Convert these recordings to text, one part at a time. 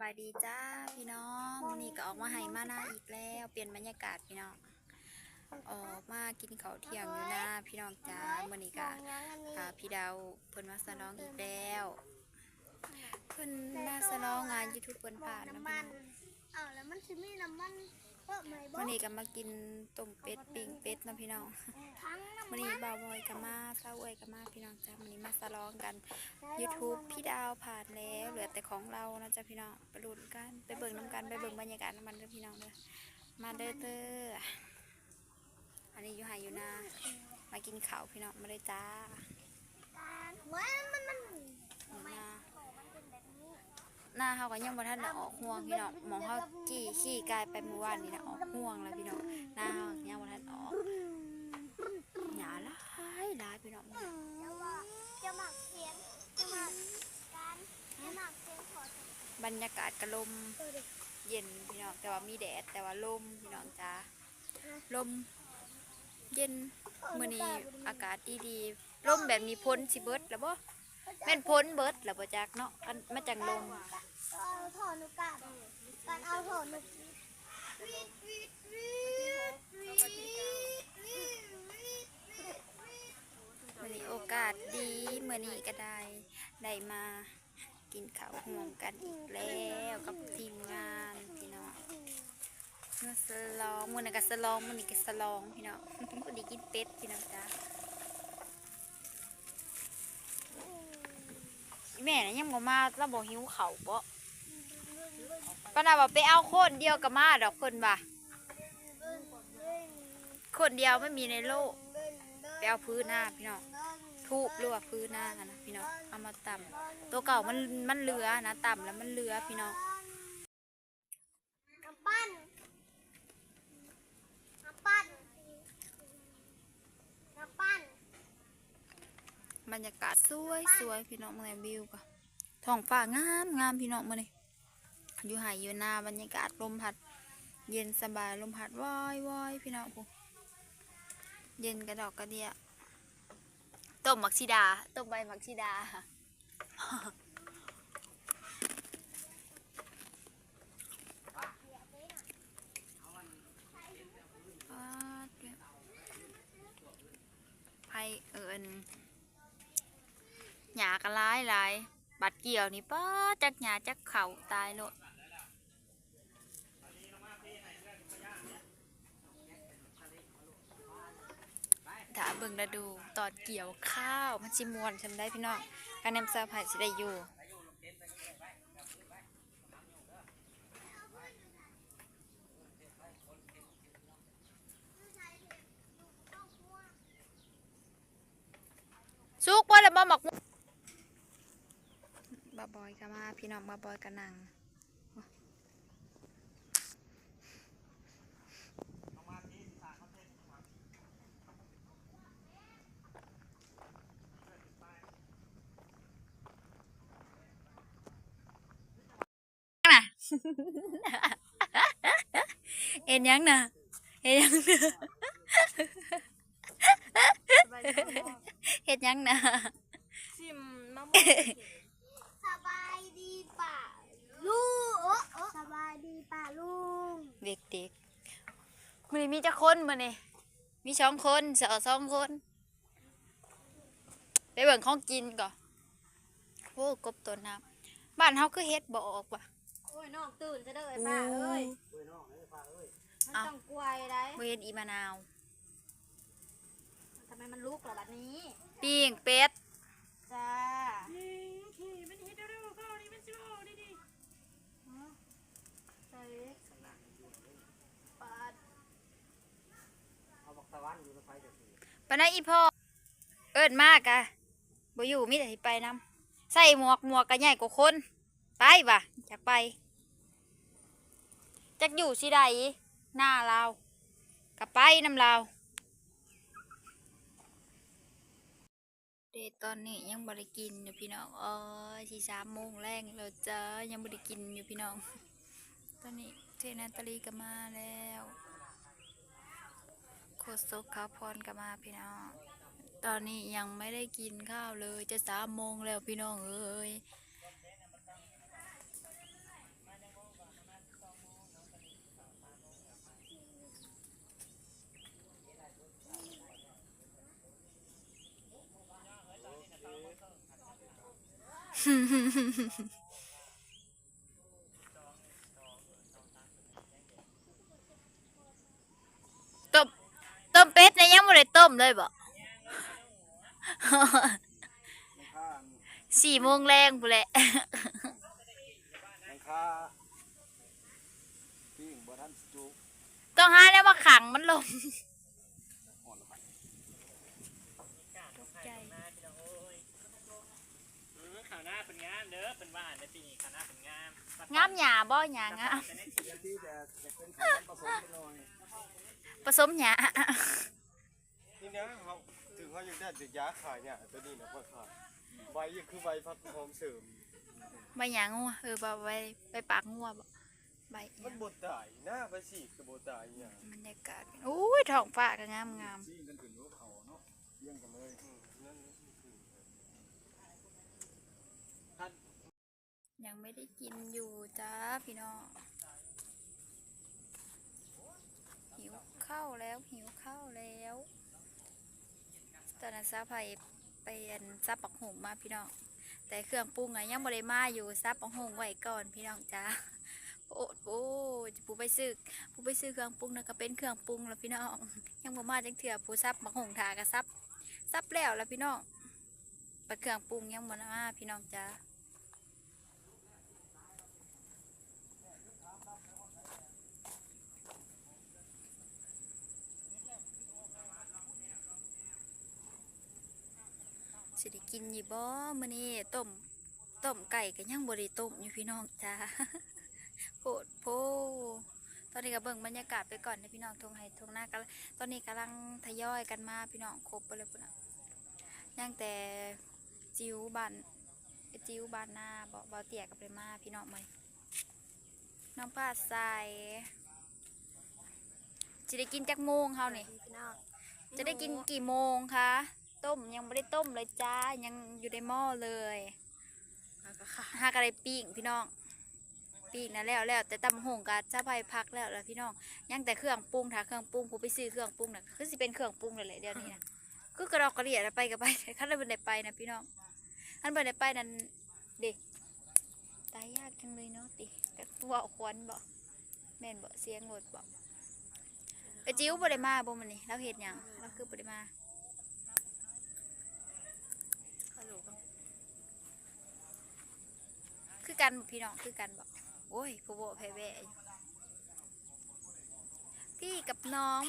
บายดีจ้าพี่น้องวันนี้ก็ออกมาไห้มาหน้าอีกแล้ว เปลี่ยนบรรยากาศพี่น้องออกมากินข้าวเที่ยงอยู่นะพี่น้องจ้าวันนี้ก็พาพี่ดาวเพิ่นมาสนองอีกแล้วเพิ่นมาสนองงานยูทูบเพิ่นผ่านน้ำมันเอนงอ้าแล้วมันสิมีน้ำมัน วันนี้ก็มากินต้มเป็ดปิ้งเป็ดนะพี่น้องทั้งน้ำวันมันี้นบ่าวบอยกับมาข้าวเอ้ยกับมาพี่น้องจ้าวันนี้มาสลองกัน YouTube พี่ดาวผ่านแล้วเหลือแต่ของเรานะจ๊ะพี่น้องไปลุ้นกันไปเบิ่งน้ำกันไปเบิ่งบรรยากาศน้ำมันเด้อพี่น้องเด้อมาเด้อเด้ออันนี้อยู่ไหอยู่นามากินข้าวพี่น้องมาเลยจ้ามันมันมันอยู่นา มันเป็นแบบนี้ หน้าเขาก็ยังบ่ทันได้ออกห่วงพี่น้องหมองเขาขี่ขี่กายไปเมื่อวานนี่นะออกห่วงแล้วพี่น้องหน้าเขายังบ่ทันออกหยาหลายหลายพี่น้องจะว่าจะหมักเสียงจะหมักการจะหมักเสียงขอบรรยากาศกระลมเย็นพี่น้องแต่ว่ามีแดดแต่ว่าลมพี่น้องจ้าลมเย็นมื้อนี้อากาศดีๆลมแบบนี้พ้นสิเบิดแล้วบ่ แม่นพ้นเบิดแล้วบ่จักเนาะอันมาจังลมเอาถอนนุกาการเอาถอนนุกวีดวีดวีดวีดวีดวีดมื้อนี้โอกาสดีมื้อนี้ก็ได้ได้มากินข้าวห่วมกันอีกแล้วกับทีมงานพี่น้องมาสลองมือนั้ก็สลองมือนี้ก็สลองพี่น้องมือนี้กินเป็ดพี่น้องจ้า แม่น่ะยังบ่มาแล้วบ่หิวเขาวบ่ปานาบอกไปเอาโคนเดียวกับมาดอกคนบ่าคนเดียวไม่มีในโลกไปเอาพื้นหน้าพี่น้องทูบหรือว่าพื้นหน้านะพี่น้องเอามาต่ำตัวเก่ามันมันเรือนะต่ำแล้วมันเรือพี่น้อง น้ำปั้นน้ำปั้นน้ำปั้น บรรยากาศสวยสวยพี่น้องเมื่อวิวก็ท้องฟ้างามงามพี่น้องมาเลยอยู่หายอยู่นาบรรยากาศลมพัด เย็นสบายลมพัดว้อยว้อยพี่น้องกูเย็นกระดอกกระเดียต้มมักชิดาต้มใบมักชิดาไผเอิญ หยากระร้ายหลายบัดเกี่ยวนี่ป้าจักหยาจักเข่าตายโลดถ้าเบิ่งแล้วดูตอนเกี่ยวข้าวมันชิมวนฉันได้พี่น้องการนำซาผ่าสิได้อยู่สุกบ่แล้วบ่หมักม่วง บาบอยก็มา พี่น้องบาบอยก็นั่งน่ะเอ็นยังน่ะเอ็นยังน่ะเฮ็ดยังน่ะชิมมะม่วง สบายดีป่ะลุงโอ้โอ้สบายดีป่ะลุง เด็กๆมั นนี้มีจะคนมาเนี่ยมีสองคนสาวสองคน ไปเบิ่งของกินก่อนโอ้กบตัวน้ำบ้านเฮาคือเฮ็ดบ่ออกว่ะโอ้ยน้องตื่นจะเด้อไอ้ป้าเอ้ยมันเอ้าต้องกล้วยได้บ่เฮ็ดอีมะนาวทำไมมันลุกล่ะบัดนี้ปิ้งเป็ดจ้าใส่ปาด ปานนั้นอีพ่อ เอิ้นมากอะบ่อยู่มีแต่สิไปนํใส่หมวกหมวกก็ใหญ่กว่าคน ไปว่ะอยากไปจักอยู่สิใดหน้าเราวก็ไปนำเราเดตอนนี้ยังบริกินอยู่พี่น้องเอ้ยสี่สามโมงแรงแล้วจ้ายังบริกินอยู่พี่น้อง ตอนนี้เทนันตาลีก็มาแล้ว คตรซกข้าวพรกันมาพี่น้อง ตอนนี้ยังไม่ได้กินข้าวเลย จะสามโมงแล้วพี่น้องเอ้ยฮึฮึฮึฮึ ม่ได้ต้มเลยบ่สี่โมงแรงพูนแหละหลังคาปิ้งบ่ทันสจุต้องหาแล้วมาขังมันลงข่าวหน้าเป็นงามเด้อเป็นว่าในปีนี้ข่าวหน้าเป็นงามงามหยาบ่หยางามแต่ในทีที่จะจะเป็นของผสมกันหน่อยผสมหยา นี่นะเขาถึงเขายังได้ติดยาขายเนี่ยตัวนี้นะพ่อขายใบยังคือใบพัดหอมเสริม ใบหยางัวเออบ่ไปไปปากงัวบ่ใบหมัยานบดตายหน้าไปสิกระบดตายเนี่ยบรรยากาศอุ้ยท้องฟ้าก็งามงามซี่กันถึงรู้เขาเนาะเยี่ยงกันเลยนั่นยังไม่ได้กินอยู่จ้าพี่น้องหิวข้าวแล้วหิวข้าวแล้ว ตอนนั้นซาไผ่ไปอันซับปักหงมาพี่น้อง แต่เครื่องปรุงอะยังบ่ได้มาอยู่ซับปักหงไว้ก่อนพี่น้องจ้าโอ้โอ้ปูไปซื้อปูไปซื้อเครื่องปรุงนะก็เป็นเครื่องปรุงแล้วพี่น้อง ยังบ่มาจังเถื่อปูซับปักหงทากะซับซับแล้วแล้วพี่น้องไปเครื่องปรุงยังบ่มาพี่น้องจ้า สิได้กินอยี่บ่มื้อนี้ต้มต้มไก่ก็ยังบ่ได้ต้มอยู่พี่น้องจ้าโพดโพตอนนี้ก็เบิ่งบรรยากาศไปก่อนนะพี่น้องทงไห้ทงหน้ากันตอนนี้กำลังทยอยกันมาพี่น้องครบไปเลยพุ่นน่ะยังแต่จิ๋วบ้านไอ้จิ๋วบ้านหน้าบ่บ่เตี่ยกับไปมาพี่น้องใหม่น้องป้าใส่จะได้กินจักโมงเฮานี่พี่น้องจะได้กินกี่โมงคะ ต้มยังไม่ได้ต้มเลยจ้ายังอยู่ในหม้อเลยหากอะไรปิ้งพี่น้องปิ้งนะแล้วแล้วแต่ตำหงกับจ้าไผ่พักแล้วแล้วพี่น้องยังแต่เครื่องปรุงถ้าเครื่องปรุงผมไปซื้อเครื่องปรุงน่ะคือสิเป็นเครื่องปรุงเลยแหละเดี๋ยวนี้นะคือกระดอกกระเดียดไปกับไปขั้นเราเป็นได้ไปนะพี่น้องขั้นเป็นได้ไปนั่นเด็กตายยากจังเลยเนาะติแต่ตัวควันบ่แม่นบ่เสียงรถบ่ไอจิ้วบ่ได้มาบ่มันนี่เราเห็นยังเราคือบ่ได้มา คือกันบ่พี่น้องคือกันบอกโอ้ยกูโบแพ้แว่อยู่พี่กับน้อง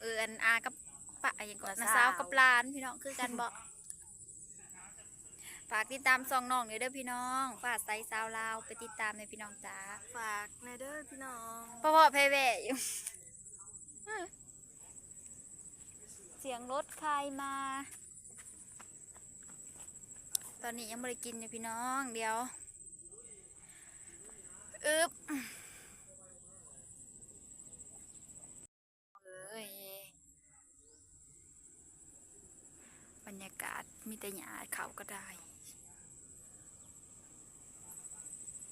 เอออันอากับปะอย่างก่อนนะสาวกับหลานพี่น้องคือกันบอกฝากติดตามซองน้องเลยเด้อพี่น้องฝากไซสาวลาวไปติดตามในอยพี่น้องจ้าฝากในเด้อพี่น้องพ่อพ่อแพ้แว่อยู่เสียงรถใครมา ตอนนี้ยังไม่ได้กินอยู่พี่น้องเดี๋ยว อึบเอ้ยบรรยากาศมีแต่หยาเขาก็ได้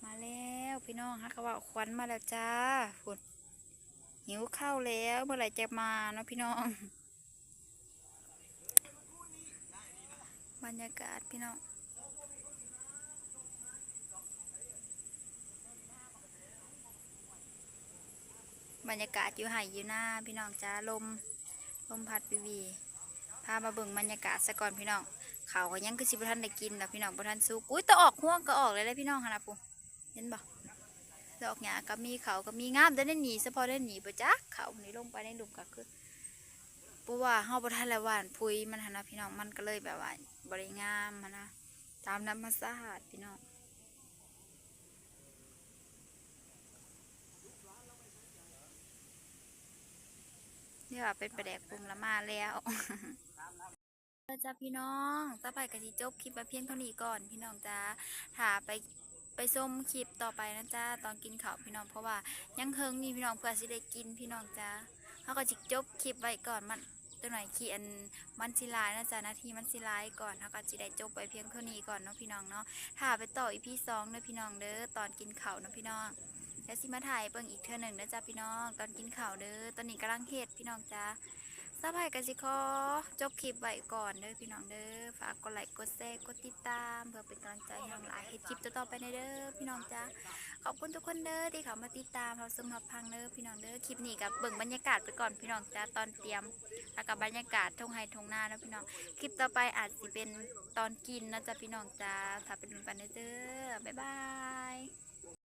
มาแล้วพี่น้องฮะเขาว่าควันมาแล้วจ้าฝุ่นหิวข้าวแล้วเมื่อไหร่จะมาเนาะพี่น้อง บรรยากาศพี่น้อง บรรยากาศอยู่ไห่อยู่หน้าพี่น้องจ้าลมลมพัดวิวีพามาเบิ่งบรรยากาศซะก่อนพี่น้องเขาก็ยังคือสิบทันได้กินนะพี่น้องบทันสุกอุ้ยตะออกห่วงก็ออกเลยได้พี่น้องฮะนะปุ๊เห็นบ่ดอกหญ้าก็มีเขาก็มีงามแต่ได้หนีเฉพาะได้หนีไปจักเขานี่ลงไปในหลุมก็คือเพราะว่าเฮาบ่ทันละหว่านพุยมันหนนะพี่น้องมันก็เลยแบบว่าบ่ได้งามหันนะตามธรรมชาติพี่น้อง เดี๋ยวเป็นประแดกปรุงละมาแล้วจ้าพี่น้องต่อไปกะทิจบคลิปมาเพียงเท่านี้ก่อน พี่น้องจ้าถ้าไปไปส้มคลิปต่อไปนะจ้าตอนกินข้าวพี่น้องเพราะว่ายังเฮิงนี่พี่น้องเพื่อสิได้กินพี่น้องจ้าเขาก็จิจบคลิปไว้ก่อนมันตัวหน่อยขีอันมันสิลายนะจ้านาทีมันสิลายก่อนเขาก็จิได้จบไปเพียงเท่านี้ก่อนเนาะพี่น้องเนาะถ้าไปต่ออีพีสองเด้อพี่น้องเด้อตอนกินข้าวเนาะพี่น้อง แล้วสิมาถ่ายเบิ่งอีกเทื่อหนึ่งนะจ๊ะพี่น้อง ตอนกินข้าวเด้อตอนนี้กำลังเฮ็ดพี่น้องจ้าสบายกันสิคอจบคลิปไว้ก่อนเด้อพี่น้องเด้อฝากกดไลค์กดแชร์กดติดตาม เพื่อเป็นกำลังใจให้น้องหลายเฮ็ดคลิปต่อๆไปในเด้อพี่น้องจ้าขอบคุณทุกคนเด้อที่เขามาติดตามเราสมรับพังเด้อพี่น้องเด้อคลิปนี้กับเบิ่งบรรยากาศไปก่อนพี่น้องจ้าตอนเตรียมแล้วกับบรรยากาศทงไฮทงนาแล้วพี่น้องคลิปต่อไปอาจสิเป็นตอนกินนะจ๊ะพี่น้องจ้าถ้าเป็นปันเด้อบ๊ายบาย